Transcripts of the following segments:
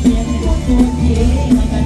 เพียงตัวเอง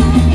you.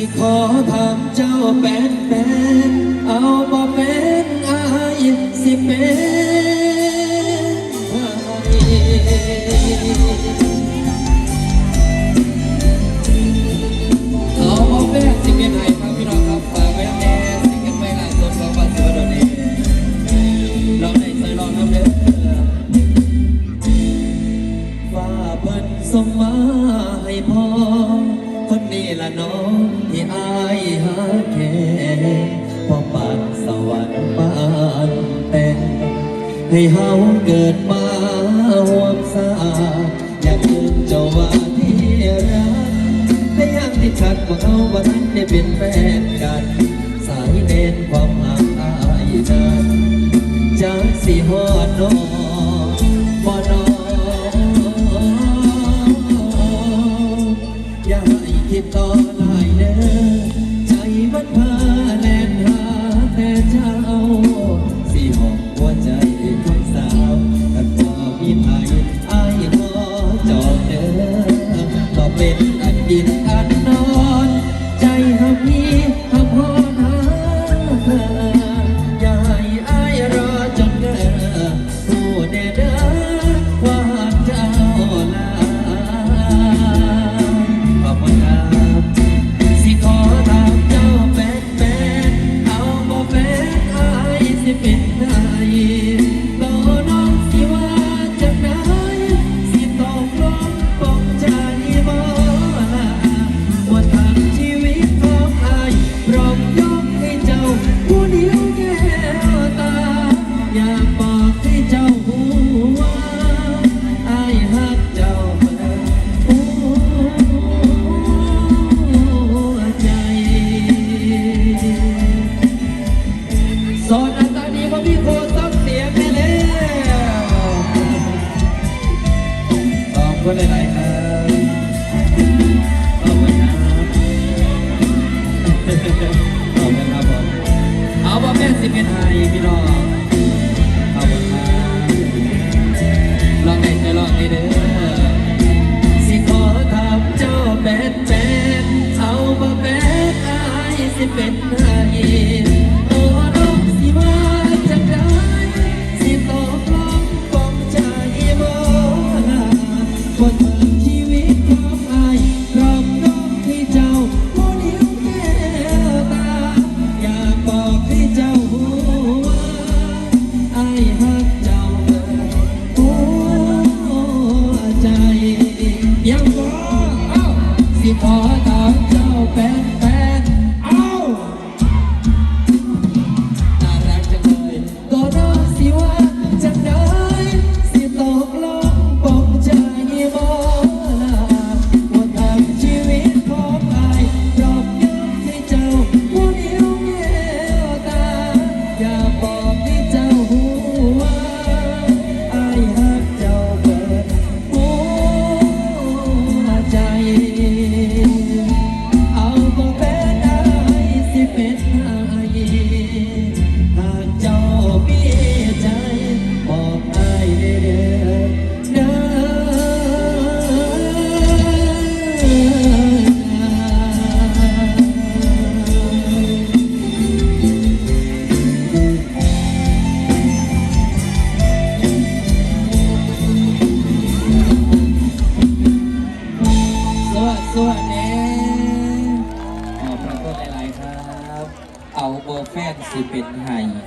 สิขอถามเจ้าแป้นแป้นเอาบ่แป้นอายสิเป็นเอาบ่แป้นสิเป็นไห้ครับพี่นองบฝากไว้แม่สิกัไม่หลายส่วนของบ้านสิบดอนนี้ลองได้ใส่ลองทเด้อฟ้าพิ่นส่งมให้พอ ให้เฮาเกิดมาห่วงสาอยากเป็นเจ้าว่าที่รักแต่ยังที่ขัดว่าเขาว่านั้นได้เป็นแฟนกัน สายเน้นความห่างอายนั้นจากสีหอดนอนบอนอนอย่าให้คิดต่อได้เด้อ ศิปินไทยพี่น้อ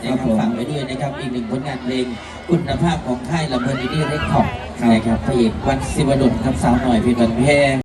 นะครับฝากไว้ด้วยนะครับอีกหนึ่งผลงานเพลงคุณภาพของค่ายลำเพลินดีเรคคอร์ดนะครับพระเอกวันศิวัลครับสาวหน่อยพี่งวันเพง